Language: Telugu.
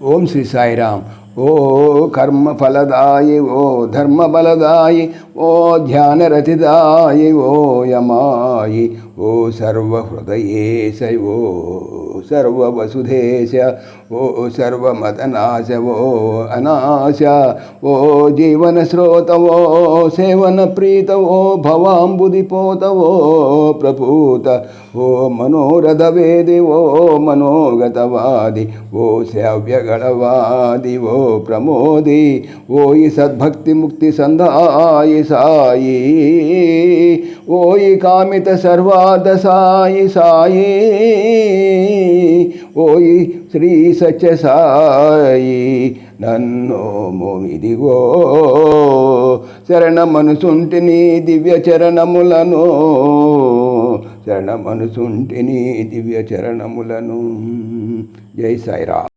ఓం శ్రీ సాయిరామ్ ఓ కర్మ ఫలదాయి ఓ ధర్మ బలదాయి ఓ ధ్యానరతిదాయి ఓ యమాయి ఓ సర్వహృదయేశ ఓ సర్వవసుధేశ ఓ సర్వమదనాశ ఓ అనాశ ఓ జీవన శ్రోతవో సేవన ప్రీతవో భవాంబుదిపోతవో ప్రపూత ఓ మనోరథ వేది ఓ మనోగతవాది ఓ శ్రావ్యగళవాది ఓ ప్రమోది ఓయి సద్భక్తి ముక్తి సందాయి సాయి. ఓయి కామిత సర్వాద సాయి సాయి. ఓయి శ్రీ సత్య సాయి. నన్ను మోమిదిగో శరణమనుసుంటిని దివ్య చరణములను. శరణమనుసుంటిని దివ్య చరణములను. జై సాయిరా